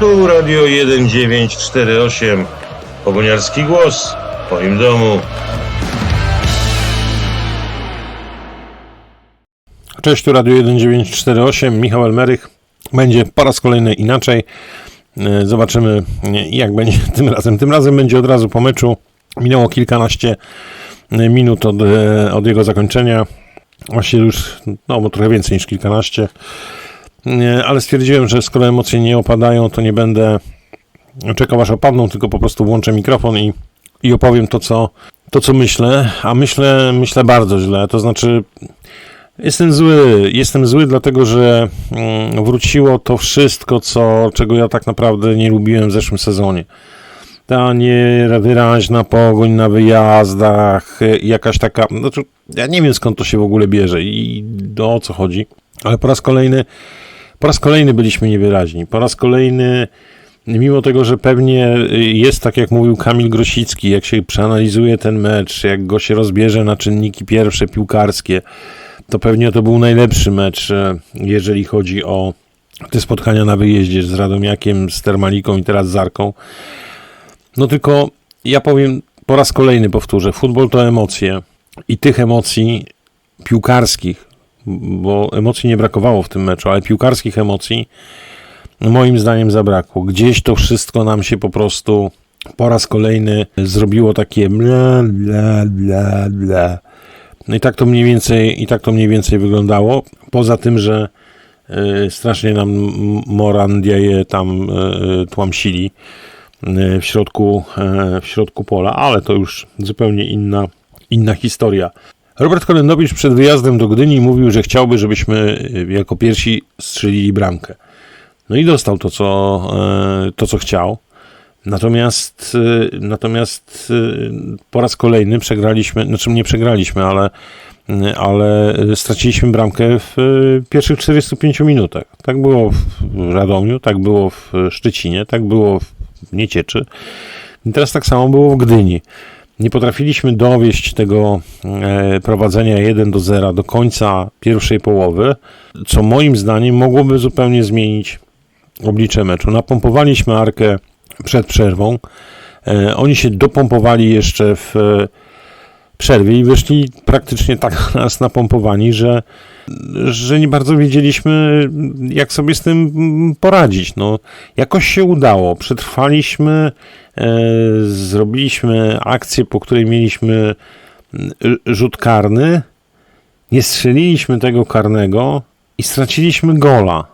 Tu Radio 1948. Pogoniarski głos w twoim domu. Cześć, tu Radio 1948, Michał Elmerych. Będzie po raz kolejny inaczej. E, Zobaczymy, jak będzie tym razem. Tym razem będzie od razu po meczu. Minęło kilkanaście e, minut od, e, od jego zakończenia. Właściwie już, no, trochę więcej niż kilkanaście. Ale stwierdziłem, że skoro emocje nie opadają, to nie będę czekał aż opadną, tylko po prostu włączę mikrofon i, i opowiem to co, to, co myślę. A myślę, myślę bardzo źle. To znaczy, Jestem zły. Jestem zły, dlatego że mm, wróciło to wszystko, co, czego ja tak naprawdę nie lubiłem w zeszłym sezonie. Ta niewyraźna pogoń na wyjazdach, jakaś taka. Znaczy, ja nie wiem skąd to się w ogóle bierze i do o co chodzi, ale po raz kolejny, po raz kolejny byliśmy niewyraźni. Po raz kolejny, mimo tego, że pewnie jest tak, jak mówił Kamil Grosicki, jak się przeanalizuje ten mecz, jak go się rozbierze na czynniki pierwsze piłkarskie to pewnie to był najlepszy mecz, e, jeżeli chodzi o te spotkania na wyjeździe z Radomiakiem, z Termaliką i teraz z Arką. No tylko ja powiem po raz kolejny powtórzę, futbol to emocje i tych emocji piłkarskich, bo emocji nie brakowało w tym meczu, ale piłkarskich emocji moim zdaniem zabrakło. Gdzieś to wszystko nam się po prostu po raz kolejny zrobiło takie bla bla bla bla. No i tak to mniej więcej, i tak to mniej więcej wyglądało. Poza tym, że y, strasznie nam Morandia je tam y, tłamsili y, w środku, y, w środku pola, ale to już zupełnie inna, inna historia. Robert Kolendowicz przed wyjazdem do Gdyni mówił, że chciałby, żebyśmy y, jako pierwsi strzelili bramkę. No i dostał to, co, y, to, co chciał. Natomiast, y, natomiast po raz kolejny przegraliśmy, znaczy nie przegraliśmy, ale, ale straciliśmy bramkę w pierwszych 45 minutach. Tak było w Radomiu, tak było w Szczecinie, tak było w Niecieczy. I teraz tak samo było w Gdyni. Nie potrafiliśmy dowieść tego e, prowadzenia 1 do 0 do końca pierwszej połowy, co moim zdaniem mogłoby zupełnie zmienić oblicze meczu. Napompowaliśmy Arkę przed przerwą. E, oni się dopompowali jeszcze w e, przerwie i wyszli praktycznie tak nas napompowani, że, że nie bardzo wiedzieliśmy, jak sobie z tym poradzić. No, jakoś się udało. Przetrwaliśmy, e, zrobiliśmy akcję, po której mieliśmy mm, rzut karny, nie strzeliliśmy tego karnego i straciliśmy gola.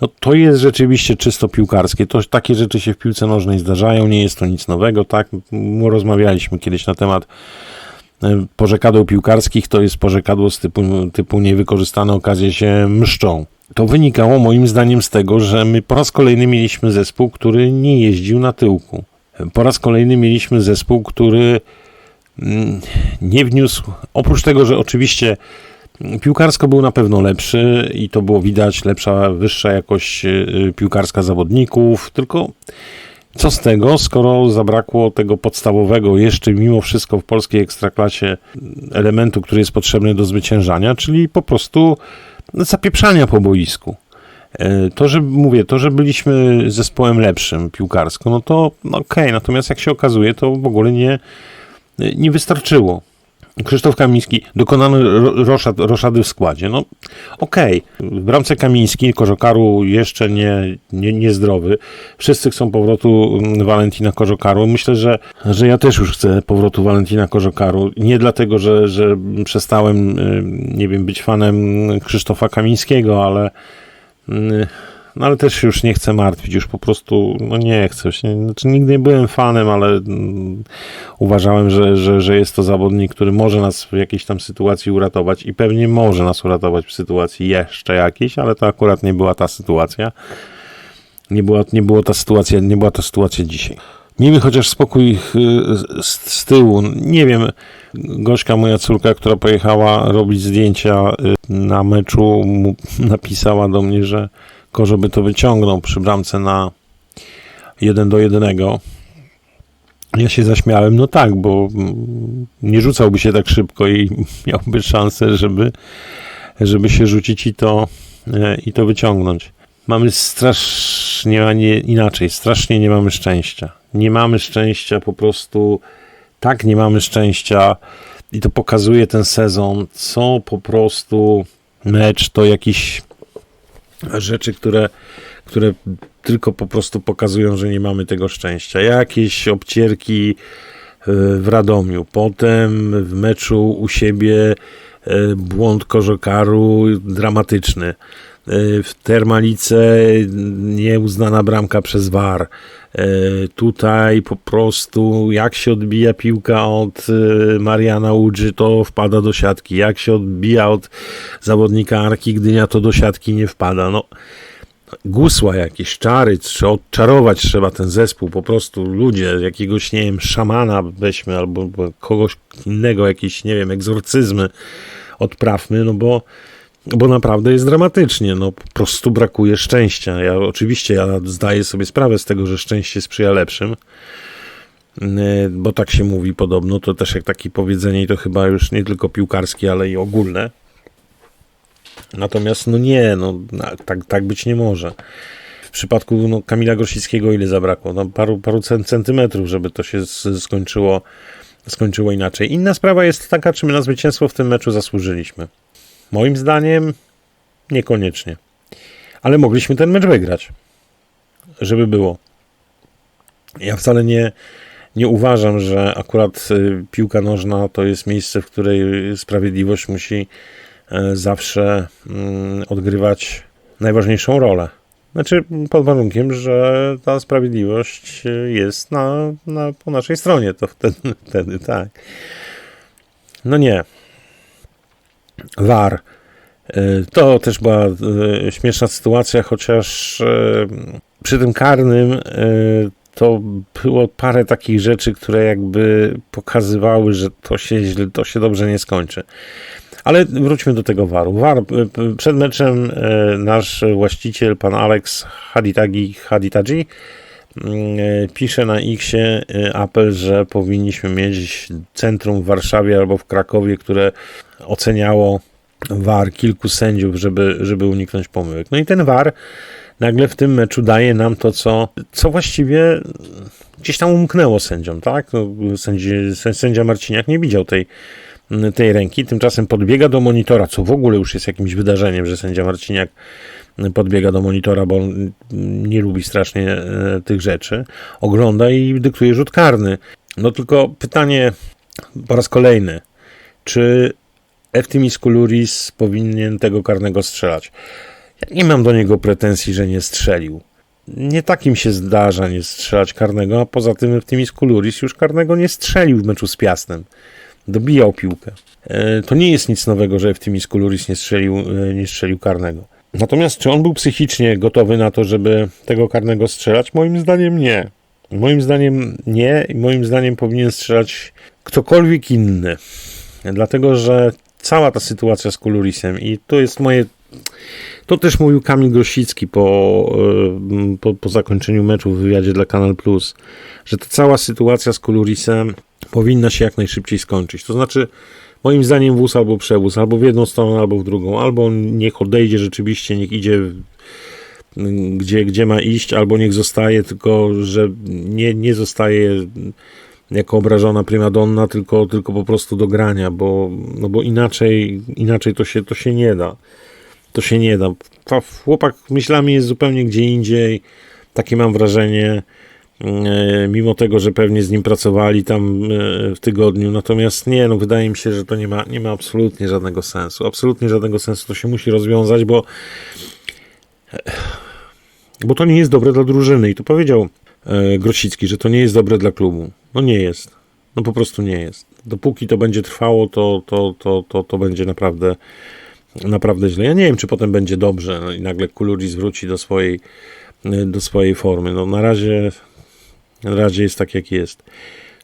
No to jest rzeczywiście czysto piłkarskie. To, takie rzeczy się w piłce nożnej zdarzają, nie jest to nic nowego, tak? Rozmawialiśmy kiedyś na temat e, pożekadeł piłkarskich, to jest pożekadło z typu, typu niewykorzystane okazje się mszczą. To wynikało moim zdaniem z tego, że my po raz kolejny mieliśmy zespół, który nie jeździł na tyłku. Po raz kolejny mieliśmy zespół, który mm, nie wniósł, oprócz tego, że oczywiście Piłkarsko był na pewno lepszy i to było widać, lepsza, wyższa jakość y, piłkarska zawodników, tylko co z tego, skoro zabrakło tego podstawowego jeszcze mimo wszystko w polskiej ekstraklasie elementu, który jest potrzebny do zwyciężania, czyli po prostu zapieprzania po boisku. E, To, że mówię, to, że byliśmy zespołem lepszym piłkarsko, no to okej, natomiast jak się okazuje, to w ogóle nie, nie wystarczyło. Krzysztof Kamiński, dokonano ro- roszad, roszady w składzie. No okej, w bramce Kamiński, Korzokaru jeszcze nie, nie, niezdrowy. Wszyscy chcą powrotu mm, Valentina Korzokaru. Myślę, że, że ja też już chcę powrotu Valentina Korzokaru. Nie dlatego, że, że przestałem, y, nie wiem, być fanem Krzysztofa Kamińskiego, ale y, no ale też już nie chcę martwić, już po prostu, no nie chcę. Znaczy nigdy nie byłem fanem, ale mm, uważałem, że, że, że jest to zawodnik, który może nas w jakiejś tam sytuacji uratować i pewnie może nas uratować w sytuacji jeszcze jakiejś, ale to akurat nie była ta sytuacja. Nie była, nie było ta sytuacja, nie była ta sytuacja dzisiaj. Miejmy chociaż spokój y, z, z tyłu. Nie wiem, Gośka, moja córka, która pojechała robić zdjęcia y, na meczu, napisała do mnie, że Korzo by to wyciągnął przy bramce na 1 do 1. Ja się zaśmiałem, no tak, bo nie rzucałby się tak szybko i miałby szansę, żeby, żeby się rzucić i to, e, i to wyciągnąć. Mamy strasz, też nie, ma- nie inaczej, strasznie nie mamy szczęścia. Nie mamy szczęścia, po prostu tak nie mamy szczęścia i to pokazuje ten sezon, co po prostu mecz to jakiś rzeczy, które, które tylko po prostu pokazują, że nie mamy tego szczęścia. Jakieś obcierki y, w Radomiu, potem w meczu u siebie błąd Kożokaru dramatyczny. Y, W Termalice nieuznana bramka przez VAR. Y, Tutaj po prostu jak się odbija piłka od Mariana Łudży, to wpada do siatki. Jak się odbija od zawodnika Arki Gdynia, to do siatki nie wpada. No, gusła jakieś, czary, czy odczarować trzeba ten zespół, po prostu ludzie, jakiegoś, nie wiem, szamana weźmy, albo kogoś innego, jakieś, nie wiem, egzorcyzmy odprawmy, no bo, bo naprawdę jest dramatycznie, no po prostu brakuje szczęścia. Ja oczywiście, ja zdaję sobie sprawę z tego, że szczęście sprzyja lepszym, yy, bo tak się mówi podobno, to też jak takie powiedzenie i to chyba już nie tylko piłkarskie, ale i ogólne. Natomiast no nie, no tak, tak być nie może. W przypadku no, Kamila Grosickiego ile zabrakło? No, paru, paru cen- centymetrów, żeby to się skończyło, skończyło inaczej. Inna sprawa jest taka, czy my na zwycięstwo w tym meczu zasłużyliśmy. Moim zdaniem niekoniecznie. Ale mogliśmy ten mecz wygrać. Żeby było. Ja wcale nie, nie uważam, że akurat y, piłka nożna to jest miejsce, w której sprawiedliwość musi zawsze mm, odgrywać najważniejszą rolę. Znaczy, pod warunkiem, że ta sprawiedliwość e, jest na, na, po naszej stronie, to wtedy, wtedy tak. No nie. VAR. E, To też była e, śmieszna sytuacja, chociaż e, przy tym karnym e, to było parę takich rzeczy, które jakby pokazywały, że to się źle, to się dobrze nie skończy. Ale wróćmy do tego waru. War, przed meczem e, nasz właściciel, pan Alex Haditagi Haditadzi, mm, e, pisze na Xie e, apel, że powinniśmy mieć centrum w Warszawie albo w Krakowie, które oceniało VAR kilku sędziów, żeby, żeby uniknąć pomyłek. No i ten VAR nagle w tym meczu daje nam to, co, co właściwie gdzieś tam umknęło sędziom, tak? No, sędzi, sę- sędzia Marciniak nie widział tej, tej ręki, tymczasem podbiega do monitora, co w ogóle już jest jakimś wydarzeniem, że sędzia Marciniak podbiega do monitora, bo on nie lubi strasznie e, tych rzeczy, ogląda i dyktuje rzut karny. No tylko pytanie po raz kolejny, czy Eftimis Kuluris powinien tego karnego strzelać? Nie mam do niego pretensji, że nie strzelił. Nie takim się zdarza nie strzelać karnego, a poza tym Eftimis Kuluris już karnego nie strzelił w meczu z Piastem. Dobijał piłkę. E, To nie jest nic nowego, że Eftimis Kuluris nie strzelił, e, nie strzelił karnego. Natomiast czy on był psychicznie gotowy na to, żeby tego karnego strzelać? Moim zdaniem nie. Moim zdaniem nie i moim zdaniem powinien strzelać ktokolwiek inny. Dlatego, że cała ta sytuacja z Kulurisem i to jest moje to też mówił Kamil Grosicki po, y, po, po zakończeniu meczu w wywiadzie dla Kanal Plus, że ta cała sytuacja z Kulurisem powinna się jak najszybciej skończyć. To znaczy, moim zdaniem wóz albo przewóz, albo w jedną stronę, albo w drugą, albo niech odejdzie rzeczywiście, niech idzie gdzie, gdzie ma iść, albo niech zostaje, tylko że nie, nie zostaje jako obrażona primadonna, tylko, tylko po prostu do grania, bo, no bo inaczej, inaczej to, się, to się nie da. To się nie da. Chłopak myślami jest zupełnie gdzie indziej. Takie mam wrażenie, e, mimo tego, że pewnie z nim pracowali tam e, w tygodniu. Natomiast nie, no wydaje mi się, że to nie ma, nie ma absolutnie żadnego sensu. Absolutnie żadnego sensu. To się musi rozwiązać, bo bo to nie jest dobre dla drużyny. I to powiedział e, Grosicki, że to nie jest dobre dla klubu. No nie jest. No po prostu nie jest. Dopóki to będzie trwało, to, to, to, to, to będzie naprawdę naprawdę źle. Ja nie wiem, czy potem będzie dobrze no i nagle Kuluris wróci do swojej, e, do swojej formy. No na razie, na razie jest tak, jak jest.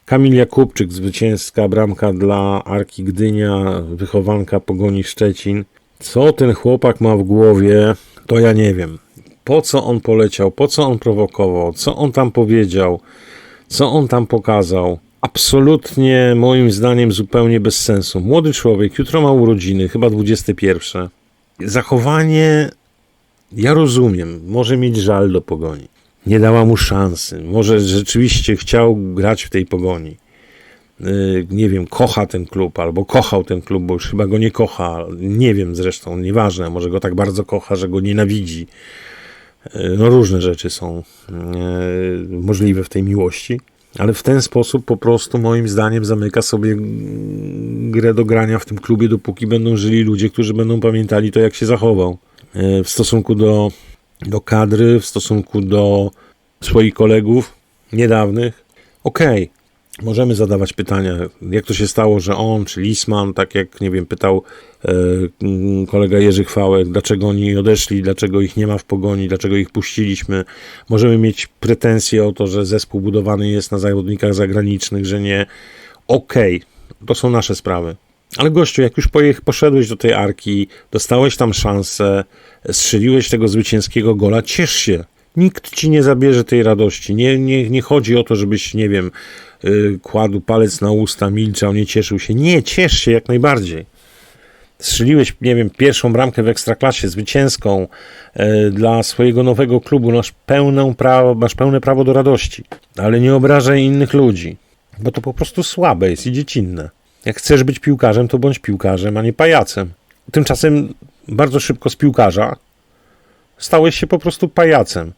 Kamil Jakubczyk, zwycięska bramka dla Arki Gdynia, wychowanka Pogoni Szczecin. Co ten chłopak ma w głowie, to ja nie wiem. Po co on poleciał, po co on prowokował, co on tam powiedział, co on tam pokazał. Absolutnie, moim zdaniem, zupełnie bez sensu. Młody człowiek, jutro ma urodziny, chyba 21. Zachowanie Ja rozumiem, może mieć żal do pogoni. Nie dała mu szansy. Może rzeczywiście chciał grać w tej pogoni. Yy, Nie wiem, kocha ten klub, albo kochał ten klub, bo już chyba go nie kocha. Nie wiem zresztą, nieważne. Może go tak bardzo kocha, że go nienawidzi. Yy, No różne rzeczy są yy, możliwe w tej miłości. Ale w ten sposób po prostu moim zdaniem zamyka sobie grę do grania w tym klubie, dopóki będą żyli ludzie, którzy będą pamiętali to, jak się zachował. Yy, W stosunku do, do kadry, w stosunku do swoich kolegów niedawnych. Okej, możemy zadawać pytania, jak to się stało, że on czy Lisman, tak jak, nie wiem, pytał e, mm, kolega Jerzy Chwałek, dlaczego oni odeszli, dlaczego ich nie ma w pogoni, dlaczego ich puściliśmy. Możemy mieć pretensje o to, że zespół budowany jest na zawodnikach zagranicznych, że nie. Okej, to są nasze sprawy. Ale gościu, jak już pojech, poszedłeś do tej arki, dostałeś tam szansę, strzeliłeś tego zwycięskiego gola, ciesz się. Nikt ci nie zabierze tej radości. Nie, nie, nie chodzi o to, żebyś, nie wiem, kładł palec na usta, milczał, nie cieszył się. Nie, ciesz się jak najbardziej. Strzeliłeś, nie wiem, pierwszą bramkę w ekstraklasie, zwycięską yy, dla swojego nowego klubu. Masz, pełną prawo, masz pełne prawo do radości. Ale nie obrażaj innych ludzi, bo to po prostu słabe jest i dziecinne. Jak chcesz być piłkarzem, to bądź piłkarzem, a nie pajacem. Tymczasem bardzo szybko z piłkarza stałeś się po prostu pajacem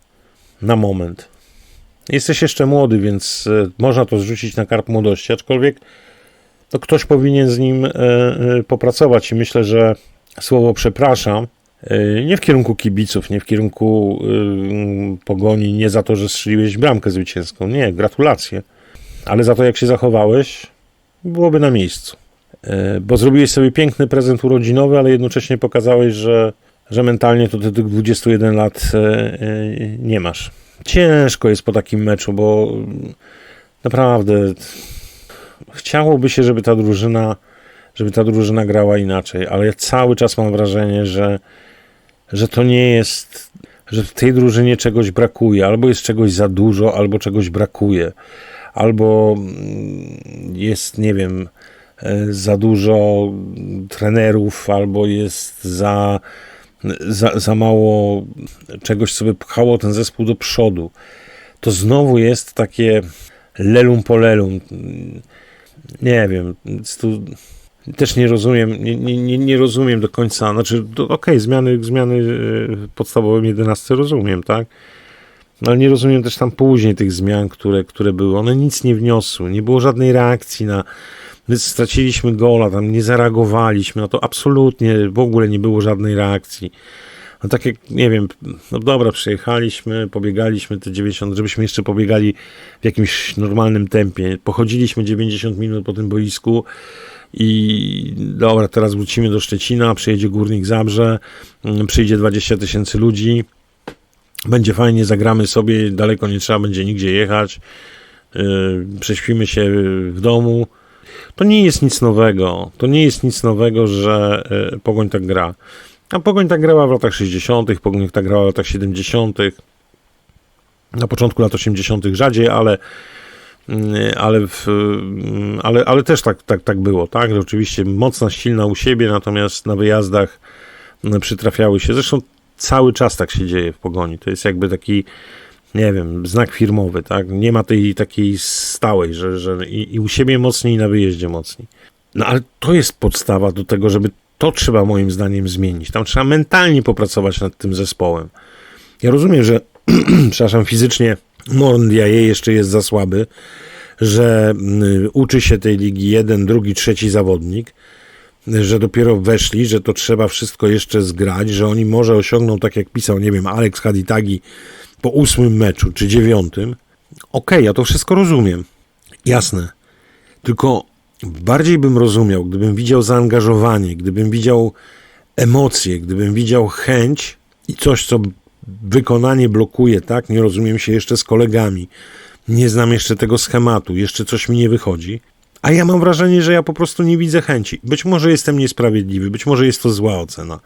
na moment. Jesteś jeszcze młody, więc e, można to zrzucić na karp młodości, aczkolwiek to ktoś powinien z nim e, e, popracować i myślę, że słowo przepraszam nie w kierunku kibiców, nie w kierunku pogoni, nie za to, że strzeliłeś bramkę zwycięską. Nie, gratulacje. Ale za to, jak się zachowałeś, byłoby na miejscu. Bo zrobiłeś sobie piękny prezent urodzinowy, ale jednocześnie pokazałeś, że, że mentalnie to ty tych 21 lat nie masz. Ciężko jest po takim meczu, bo naprawdę chciałoby się, żeby ta drużyna, żeby ta drużyna grała inaczej, ale ja cały czas mam wrażenie, że, że to nie jest, że w tej drużynie czegoś brakuje, albo jest czegoś za dużo, albo czegoś brakuje, albo jest, nie wiem, e, za dużo trenerów, albo jest za, za, za mało czegoś, co by pchało ten zespół do przodu. To znowu jest takie lelum po lelum. Nie wiem, tu też nie rozumiem, nie, nie, nie- rozumiem do końca, znaczy, okej, zmiany, zmiany e, w podstawowym 11 rozumiem, tak? No, Ale nie rozumiem też tam później tych zmian, które, które były. One nic nie wniosły, nie było żadnej reakcji na. My straciliśmy gola, tam nie zareagowaliśmy, no to absolutnie w ogóle nie było żadnej reakcji. No tak jak, nie wiem, no dobra, przyjechaliśmy, pobiegaliśmy te 90, żebyśmy jeszcze pobiegali w jakimś normalnym tempie. Pochodziliśmy 90 minut po tym boisku i dobra, teraz wrócimy do Szczecina, przyjedzie Górnik Zabrze, mm, przyjdzie 20 tysięcy ludzi, będzie fajnie, zagramy sobie, daleko nie trzeba będzie nigdzie jechać, yy, prześpimy się w domu. To nie jest nic nowego. To nie jest nic nowego, że yy, Pogoń tak gra. A Pogoń tak grała w latach 60., Pogoń tak grała w latach 70., na początku lat 80. rzadziej, ale yy, ale, w, yy, ale, ale też tak, tak, tak było, tak? Że oczywiście mocna, silna u siebie, natomiast na wyjazdach yy, przytrafiały się. Zresztą cały czas tak się dzieje w pogoni. To jest jakby taki, nie wiem, znak firmowy, tak? Nie ma tej takiej stałej, że, że i, i u siebie mocniej, i na wyjeździe mocniej. No ale to jest podstawa do tego, żeby to trzeba moim zdaniem zmienić. Tam trzeba mentalnie popracować nad tym zespołem. Ja rozumiem, że, przepraszam, fizycznie Mondiaje jeszcze jest za słaby, że y, uczy się tej ligi jeden, drugi, trzeci zawodnik, że dopiero weszli, że to trzeba wszystko jeszcze zgrać, że oni może osiągną, tak jak pisał, nie wiem, Alex Haditagi po ósmym meczu czy dziewiątym. Okej, ja to wszystko rozumiem. Jasne. Tylko bardziej bym rozumiał, gdybym widział zaangażowanie, gdybym widział emocje, gdybym widział chęć i coś, co wykonanie blokuje, tak? Nie rozumiem się jeszcze z kolegami, nie znam jeszcze tego schematu, jeszcze coś mi nie wychodzi. A ja mam wrażenie, że ja po prostu nie widzę chęci. Być może jestem niesprawiedliwy, być może jest to zła ocena.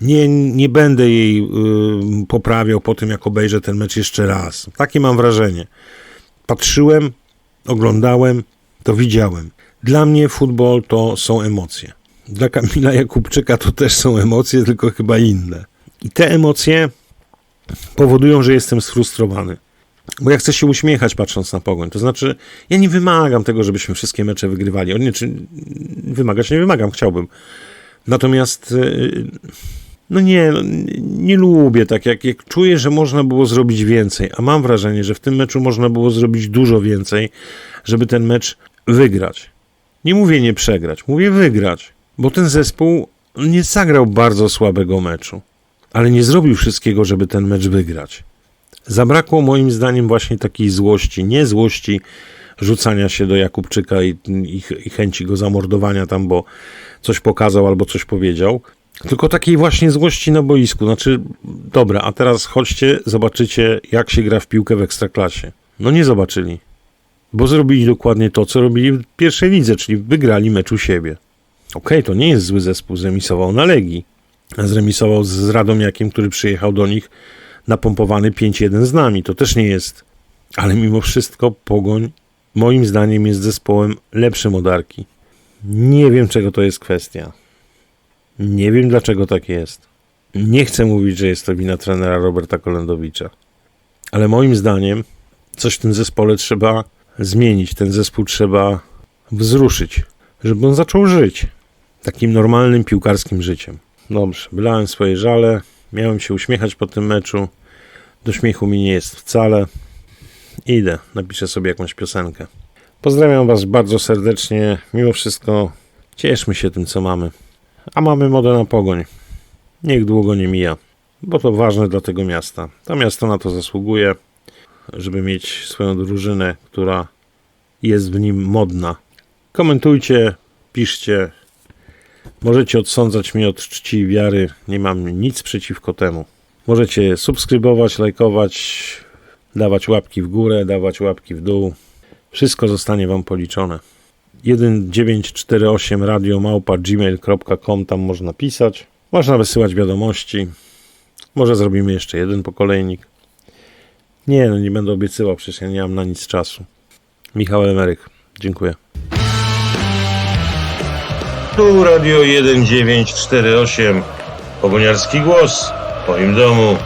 Nie, nie będę jej y, poprawiał po tym, jak obejrzę ten mecz jeszcze raz. Takie mam wrażenie. Patrzyłem, oglądałem, to widziałem. Dla mnie futbol to są emocje. Dla Kamila Jakubczyka to też są emocje, tylko chyba inne. I te emocje powodują, że jestem sfrustrowany. Bo ja chcę się uśmiechać patrząc na pogoń. To znaczy, ja nie wymagam tego, żebyśmy wszystkie mecze wygrywali. Nie, czy wymagać nie wymagam, chciałbym. Natomiast yy, no nie, no, nie lubię tak, jak, jak czuję, że można było zrobić więcej, a mam wrażenie, że w tym meczu można było zrobić dużo więcej, żeby ten mecz wygrać. Nie mówię nie przegrać, mówię wygrać, bo ten zespół nie zagrał bardzo słabego meczu, ale nie zrobił wszystkiego, żeby ten mecz wygrać. Zabrakło moim zdaniem właśnie takiej złości, nie złości rzucania się do Jakubczyka i, i, i chęci go zamordowania tam, bo coś pokazał albo coś powiedział, tylko takiej właśnie złości na boisku. Znaczy, dobra, a teraz chodźcie, zobaczycie, jak się gra w piłkę w ekstraklasie. No nie zobaczyli, bo zrobili dokładnie to, co robili w pierwszej lidze, czyli wygrali mecz u siebie. Okej, to nie jest zły zespół, zremisował na Legii. Zremisował z Radomiakiem, który przyjechał do nich napompowany 5-1 z nami. To też nie jest. Ale mimo wszystko Pogoń moim zdaniem jest zespołem lepszym od Arki. Nie wiem, czego to jest kwestia. Nie wiem, dlaczego tak jest. Nie chcę mówić, że jest to wina trenera Roberta Kolendowicza. Ale moim zdaniem coś w tym zespole trzeba zmienić. Ten zespół trzeba wzruszyć, żeby on zaczął żyć takim normalnym piłkarskim życiem. Dobrze, wylałem swoje żale, miałem się uśmiechać po tym meczu. Do śmiechu mi nie jest wcale. Idę, napiszę sobie jakąś piosenkę. Pozdrawiam Was bardzo serdecznie. Mimo wszystko cieszmy się tym, co mamy. A mamy modę na pogoń. Niech długo nie mija, bo to ważne dla tego miasta. To miasto na to zasługuje, żeby mieć swoją drużynę, która jest w nim modna. Komentujcie, piszcie. Możecie odsądzać mnie od czci i wiary. Nie mam nic przeciwko temu. Możecie subskrybować, lajkować, dawać łapki w górę, dawać łapki w dół. Wszystko zostanie Wam policzone. 1948 radio małpa gmail.com tam można pisać. Można wysyłać wiadomości. Może zrobimy jeszcze jeden pokolejnik. Nie, no nie będę obiecywał, przecież ja nie mam na nic czasu. Michał Emeryk, dziękuję. Tu radio 1948. Pogoniarski głos w Twoim domu.